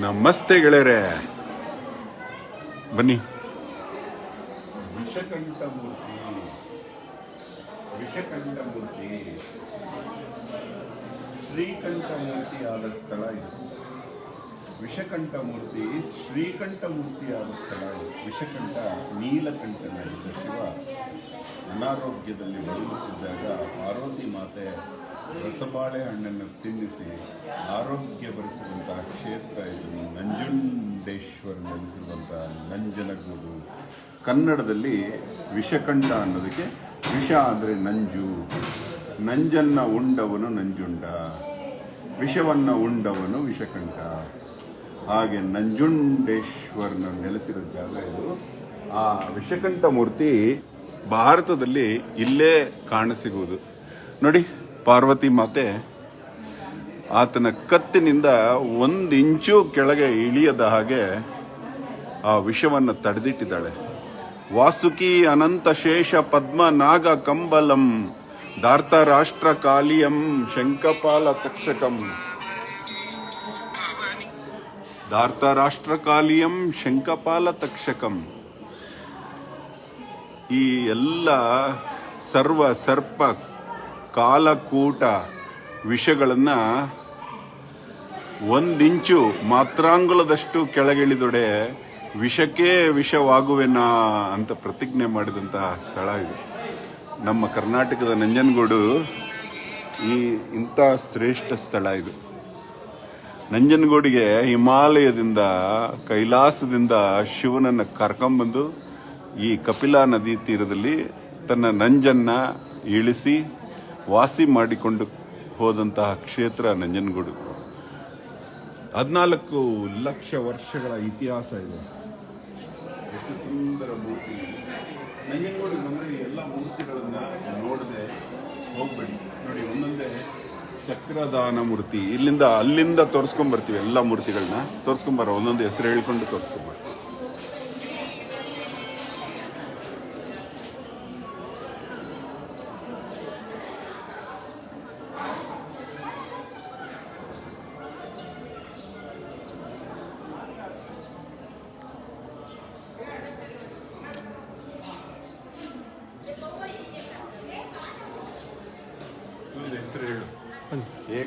ನಮಸ್ತೆ ಗೆಳೆಯರೆ. ಬನ್ನಿ. ವಿಷಕಂಠ ಮೂರ್ತಿ ಮೂರ್ತಿ ಶ್ರೀಕಂಠ ಆದ ಸ್ಥಳ ಇದು. ವಿಷಕಂಠ ಮೂರ್ತಿ ಶ್ರೀಕಂಠ ಮೂರ್ತಿ ಆದ ಸ್ಥಳ ಇದು. ವಿಷಕಂಠ ನೀಲಕಂಠನಾಗಿದ್ದ ಶಿವ ಅನಾರೋಗ್ಯದಲ್ಲಿ ಬಳಲುತ್ತಿದ್ದಾಗ ಪಾರ್ವತಿ ಮಾತೆ ರಸಬಾಳೆ ಹಣ್ಣನ್ನು ತಿನ್ನಿಸಿ ಆರೋಗ್ಯ ಬರೆಸಿದಂತಹ ಕ್ಷೇತ್ರ ಇದು. ನಂಜುಂಡೇಶ್ವರ ನೆಲೆಸಿರುವಂತಹ ನಂಜನಗೂಡು. ಕನ್ನಡದಲ್ಲಿ ವಿಷಕಂಠ ಅನ್ನೋದಕ್ಕೆ ವಿಷ ಅಂದರೆ ನಂಜು. ನಂಜನ್ನ ಉಂಡವನು ನಂಜುಂಡ. ವಿಷವನ್ನ ಉಂಡವನು ವಿಷಕಂಠ ಹಾಗೆ ನಂಜುಂಡೇಶ್ವರನ ನೆಲೆಸಿರೋ ಜಾಗ ಇದು. ಆ ವಿಷಕಂಠ ಮೂರ್ತಿ ಭಾರತದಲ್ಲಿ ಇಲ್ಲೇ ಕಾಣಸಿಗುವುದು ನೋಡಿ ಪಾರ್ವತಿ ಮಾತೆ ಆತನ ಕತ್ತಿನಿಂದ ಒಂದು ಇಂಚು ಕೆಳಗೆ ಇಳಿಯದ ಹಾಗೆ ಆ ವಿಷವನ್ನು ತಡೆದಿಟ್ಟಿದ್ದಾಳೆ. ವಾಸುಕಿ ಅನಂತ ಶೇಷ ಪದ್ಮ ನಾಗ ಕಂಬಲಂ ದಾರ್ತ ರಾಷ್ಟ್ರ ಕಾಲಿಯಂ, ಶಂಕಪಾಲ ತಕ್ಷಕಂ. ದಾರ್ತ ರಾಷ್ಟ್ರ ಕಾಲಿಯಂ, ಶಂಕಪಾಲ ತಕ್ಷಕಂ. ಈ ಎಲ್ಲ ಸರ್ವ ಸರ್ಪ ಕಾಲಕೂಟ ವಿಷಗಳನ್ನು ಒಂದಿಂಚು ಮಾತ್ರಾಂಗುಲದಷ್ಟು ಕೆಳಗಿಳಿದೊಡೆ ವಿಷಕ್ಕೆ ವಿಷವಾಗುವೆನಾ ಅಂತ ಪ್ರತಿಜ್ಞೆ ಮಾಡಿದಂತಹ ಸ್ಥಳ ಇದು. ನಮ್ಮ ಕರ್ನಾಟಕದ ನಂಜನಗೂಡು ಈ ಇಂಥ ಶ್ರೇಷ್ಠ ಸ್ಥಳ ಇದು. ನಂಜನಗೂಡಿಗೆ ಹಿಮಾಲಯದಿಂದ, ಕೈಲಾಸದಿಂದ ಶಿವನನ್ನು ಕರ್ಕೊಂಬಂದು ಈ ಕಪಿಲಾ ನದಿ ತೀರದಲ್ಲಿ ತನ್ನ ನಂಜನ್ನ ಇಳಿಸಿ ವಾಸಿ ಮಾಡಿಕೊಂಡು ಹೋದಂತಹ ಕ್ಷೇತ್ರ ನಂಜನಗೂಡು. ಹದಿನಾಲ್ಕು ಲಕ್ಷ ವರ್ಷಗಳ ಇತಿಹಾಸ ಇದೆ. ಎಷ್ಟು ಸುಂದರ ಮೂರ್ತಿ. ನಂಜನಗೂಡು ಬಂದರೆ ಎಲ್ಲ ಮೂರ್ತಿಗಳನ್ನು ನೋಡದೆ ಹೋಗ್ಬೇಡಿ. ನೋಡಿ, ಒಂದೊಂದೇ ಚಕ್ರದಾನ ಮೂರ್ತಿ. ಇಲ್ಲಿಂದ ಅಲ್ಲಿಂದ ತೋರಿಸ್ಕೊಂಬರ್ತೀವಿ ಎಲ್ಲ ಮೂರ್ತಿಗಳನ್ನ. ತೋರಿಸ್ಕೊಂಬರ, ಒಂದೊಂದು ಹೆಸರು ಹೇಳ್ಕೊಂಡು ತೋರಿಸ್ಕೊಂಬರ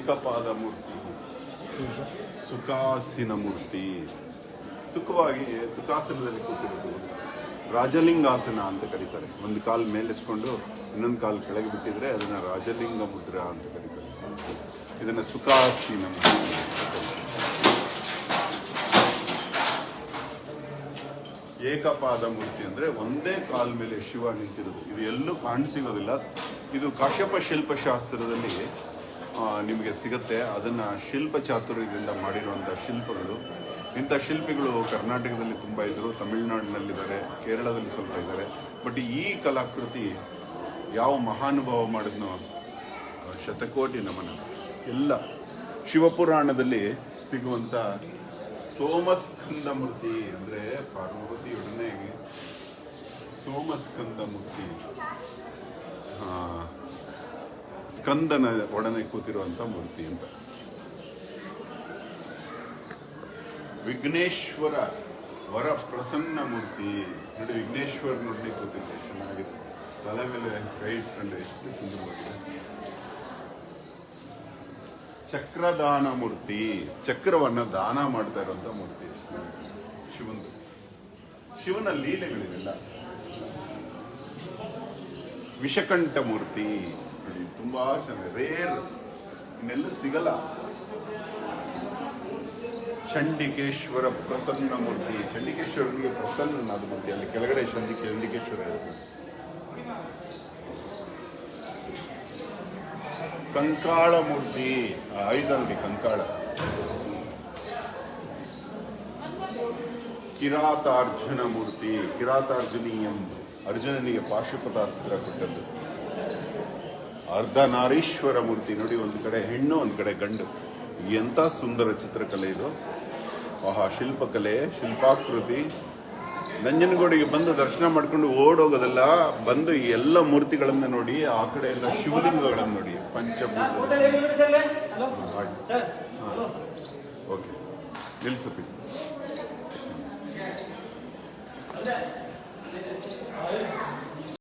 ಏಕಪಾದ ಮೂರ್ತಿ. ಸುಖಾಸಿನ ಮೂರ್ತಿ. ಸುಖವಾಗಿ, ಸುಖಾಸನದಲ್ಲಿ ಕೂತಿರೋದು ರಾಜಲಿಂಗಾಸನ ಅಂತ ಕರೀತಾರೆ. ಒಂದು ಕಾಲ್ ಮೇಲೆಚ್ಕೊಂಡು ಇನ್ನೊಂದು ಕಾಲ್ ಕೆಳಗೆ ಬಿಟ್ಟಿದ್ರೆ ಅದನ್ನ ರಾಜಲಿಂಗ ಮುದ್ರ ಅಂತ ಕರೀತಾರೆ. ಇದನ್ನ ಸುಖಾಸೀನ ಏಕಪಾದ ಮೂರ್ತಿ ಅಂದ್ರೆ ಒಂದೇ ಕಾಲ್ ಮೇಲೆ ಶಿವ ನಿಂತಿರೋದು. ಇದು ಎಲ್ಲೂ ಕಾಣಸಿಗೋದಿಲ್ಲ ಇದು ಕಾಶ್ಯಪ ಶಿಲ್ಪಶಾಸ್ತ್ರದಲ್ಲಿ ನಿಮಗೆ ಸಿಗುತ್ತೆ. ಅದನ್ನು ಶಿಲ್ಪ ಚಾತುರ್ಯದಿಂದ ಮಾಡಿರುವಂಥ ಶಿಲ್ಪಗಳು. ಇಂಥ ಶಿಲ್ಪಿಗಳು ಕರ್ನಾಟಕದಲ್ಲಿ ತುಂಬ ಇದ್ದರು ತಮಿಳುನಾಡಿನಲ್ಲಿದ್ದಾರೆ ಕೇರಳದಲ್ಲಿ ಸ್ವಲ್ಪ ಇದ್ದಾರೆ. ಬಟ್ ಈ ಕಲಾಕೃತಿ ಯಾವ ಮಹಾನುಭಾವ ಮಾಡಿದ್ನೋ ಶತಕೋಟಿ ನಮನ. ಎಲ್ಲ ಶಿವಪುರಾಣದಲ್ಲಿ ಸಿಗುವಂಥ ಸೋಮಸ್ಕಂದ ಮೂರ್ತಿ ಅಂದ್ರೆ ಪಾರ್ವತಿಯೊಡನೆ ಸೋಮಸ್ಕಂದ ಮೂರ್ತಿ. ಆ, ಸ್ಕಂದನ ಒಡನೆ ಕೂತಿರುವಂಥ ಮೂರ್ತಿ ಅಂತ. ವಿಘ್ನೇಶ್ವರ ವರ ಪ್ರಸನ್ನ ಮೂರ್ತಿ. ನೋಡಿ, ವಿಘ್ನೇಶ್ವರ ನೋಡಿ ಕೂತಿದ್ದೆ ಚೆನ್ನಾಗಿದೆ ತಲೆ ಮೇಲೆ ಕೈ ಇಟ್ಕೊಂಡು ಎಷ್ಟು ಸುಂದರವಾಗಿದೆ. ಚಕ್ರದಾನ ಮೂರ್ತಿ. ಚಕ್ರವನ್ನು ದಾನ ಮಾಡ್ತಾ ಇರುವಂತ ಮೂರ್ತಿ ಶಿವಂದು. ಶಿವನ ಲೀಲೆಗಳಿವೆಲ್ಲ. ವಿಷಕಂಠ ಮೂರ್ತಿ. ತುಂಬಾ ಚೆನ್ನಾಗಿದೆ ರೇರ್ ಇನ್ನೆಲ್ಲ ಸಿಗಲ್ಲ. ಚಂಡಿಕೇಶ್ವರ ಪ್ರಸನ್ನ ಮೂರ್ತಿ. ಚಂಡಿಕೇಶ್ವರನಿಗೆ ಪ್ರಸನ್ನನಾದ ಮೂರ್ತಿ. ಅಲ್ಲಿ ಕೆಳಗಡೆ ಚಂಡಿ ಚಂಡಿಕೇಶ್ವರ ಇರುತ್ತೆ. ಕಂಕಾಳ ಮೂರ್ತಿ. ಐದಲ್ಲಿ ಕಂಕಾಳ. ಕಿರಾತಾರ್ಜುನ ಮೂರ್ತಿ. ಕಿರಾತಾರ್ಜುನೀಯಂ ಅರ್ಜುನನಿಗೆ ಪಾಶುಪತಾಸ್ತ್ರ ಕೊಟ್ಟದ್ದು. ಅರ್ಧನಾರೀಶ್ವರ ಮೂರ್ತಿ ನೋಡಿ, ಒಂದು ಕಡೆ ಹೆಣ್ಣು, ಒಂದು ಕಡೆ ಗಂಡು. ಎಂಥ ಸುಂದರ ಚಿತ್ರಕಲೆ ಇದು. ಆಹಾ, ಶಿಲ್ಪಕಲೆ, ಶಿಲ್ಪಾಕೃತಿ. ನಂಜನಗೂಡಿಗೆ ಬಂದು ದರ್ಶನ ಮಾಡ್ಕೊಂಡು ಓಡೋಗೋದಲ್ಲ ಬಂದು ಈ ಎಲ್ಲ ಮೂರ್ತಿಗಳನ್ನ ನೋಡಿ, ಆ ಕಡೆ ಎಲ್ಲ ಶಿವಲಿಂಗಗಳನ್ನು ನೋಡಿ ಪಂಚಭೂತ ಓಕೆ ನಿಲ್ಲಿಸಬೇಕು